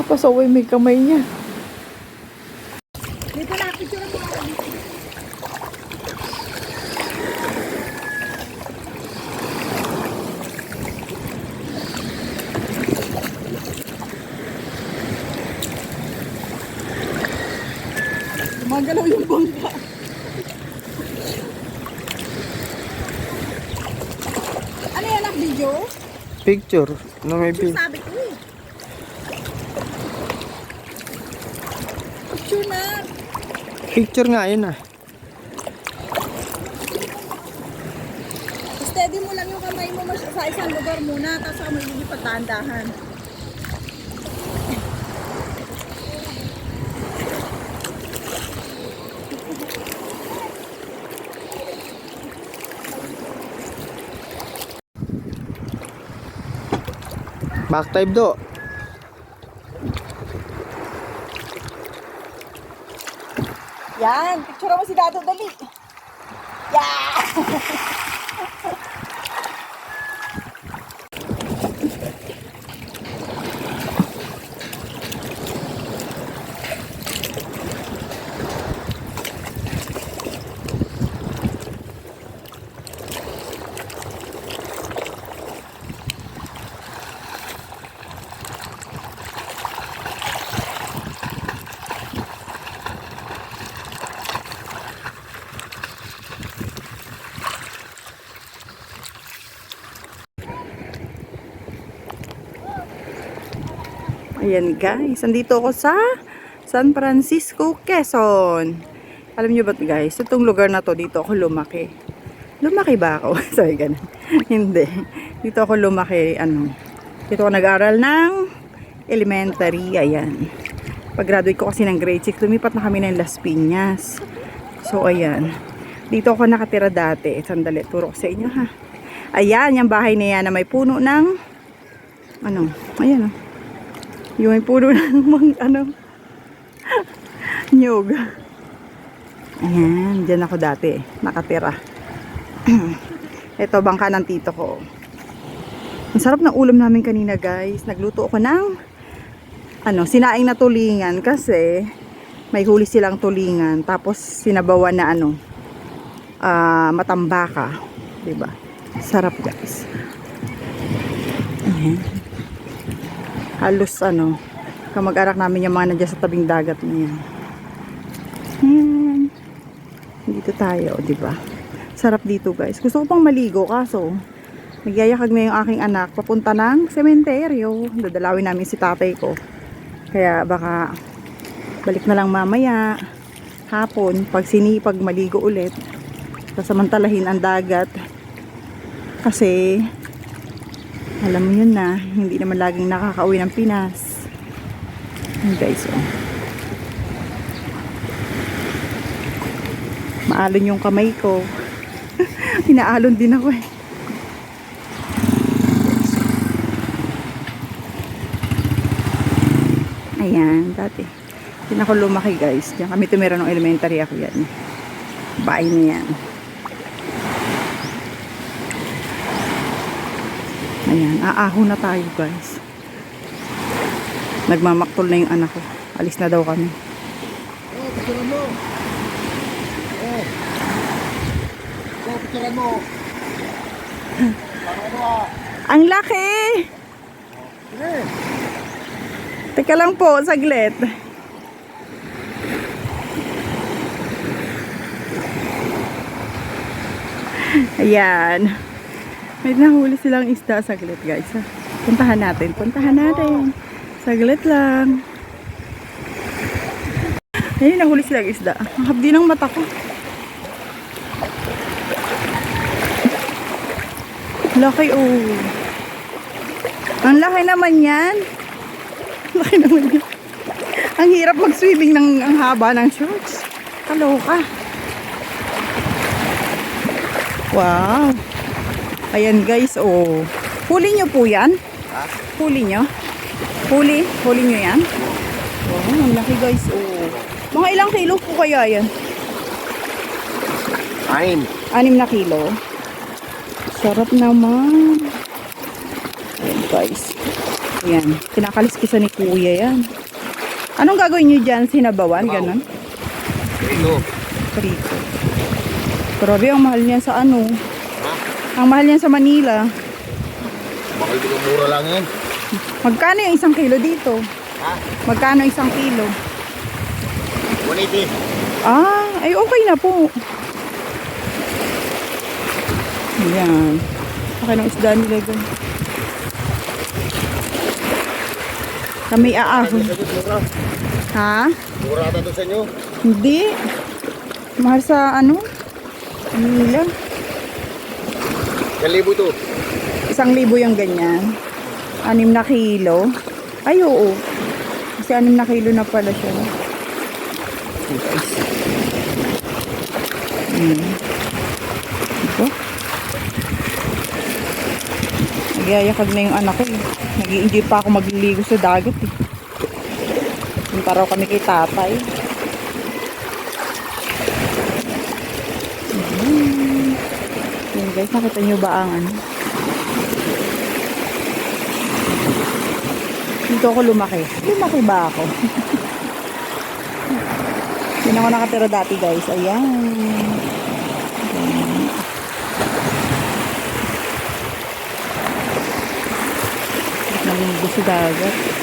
Hala, pasaway may kamay niya. Dito na, picture mo ako. Gumagalaw yung bangka. Ano yan ang video? Picture na may Picture sabi ko eh. Picture na. Picture nga yun ah. Steady mo lang yung kamay mo sa isang lugar muna, tapos ako maglilipat dahan-dahan. Back type do. Yan, picture mo si Dado dali. Yan! Ayan guys, andito ako sa San Francisco, Quezon. Alam niyo ba guys, itong lugar na to, dito ako lumaki. Lumaki ba ako? Sorry, ganun. Hindi. Dito ako lumaki, ano, dito ako nag-aral ng elementary, ayan. Pag-graduate ko kasi ng grade 6, lumipat na kami ng Las Piñas. So, ayan. Dito ako nakatira dati. Sandali, turo ko sa inyo ha. Ayan, yung bahay na yan na may puno ng, ano, ayan oh. Yung may puno ng mga, ano, nyog. Ayan, dyan ako dati, nakatira. Ito, bangka ng tito ko. Ang sarap ng ulam namin kanina, guys. Nagluto ako ng, ano, sinaing na tulingan kasi may huli silang tulingan. Tapos, sinabawan na, ano, ah, matambaka. ba? Sarap, guys. Ayan halos ano, kamag-arak namin yung mga nandiyan sa tabing dagat na yan. Yan. tayo, di ba? Sarap dito guys. Gusto ko pang maligo kaso nagyayakag na yung aking anak papunta ng sementeryo. Dadalawin namin si tatay ko. Kaya baka balik na lang mamaya hapon pag sinipag maligo ulit sasamantalahin ang dagat kasi alam mo yun na hindi naman laging nakakauwi ng Pinas yun guys oh. maalon yung kamay ko inaalon din ako eh ayan dati Diyan ako lumaki guys. Diyan kami tumira nung elementary ako yan. Bahay na yan. Ayan, aaho na tayo guys. Nagmamaktol na yung anak ko. Alis na daw kami. Oh, picturean mo. Oh. Oh, mo. Ang laki! Sige. Teka lang po, saglit. Ayan. May nahuli silang isda. Saglit guys. ha. Puntahan natin. Puntahan natin. Saglit lang. Ayun, nahuli silang isda. Ang habdi ng mata ko. Laki oh. Ang laki naman yan. Laki naman yan. Ang hirap mag-swimming ng ang haba ng shorts. Kaloka. Wow. Ayan guys, oh. Huli nyo po yan? Huli nyo? Huli? Huli nyo yan? Wow, ang laki guys, oh. Mga ilang kilo po kaya yan? Anim. Anim na kilo. Sarap naman. Ayan guys. Ayan. Kinakaliskisan ni kuya yan. Anong gagawin nyo dyan? Sinabawan? Ganon? Kilo. Prito. Grabe, ang mahal niyan sa ano. Ang mahal niyan sa Manila. Mahal ang mura lang yan. Magkano yung isang kilo dito? Ha? Magkano isang kilo? 180. Ah, ay okay na po. Ayan. Okay ng isda nila dyan. Kami aahon. Ha? Mura ata to sa inyo. Hindi. Mahal sa ano? Manila. Yan libo to. Isang libo yung ganyan. Anim na kilo. Ay, oo. Kasi anim na kilo na pala siya. Hmm. Ito. Nagyayakag na yung anak ko eh. Nag-i-enjoy pa ako magliligo sa dagat eh. Punta raw kami kay tatay. Hmm. Yan guys, nakita nyo ba ang ano? Dito ako lumaki. Lumaki ba ako? Yan ako nakatira dati guys. Ayan. Ayan. Naligo sa dagat.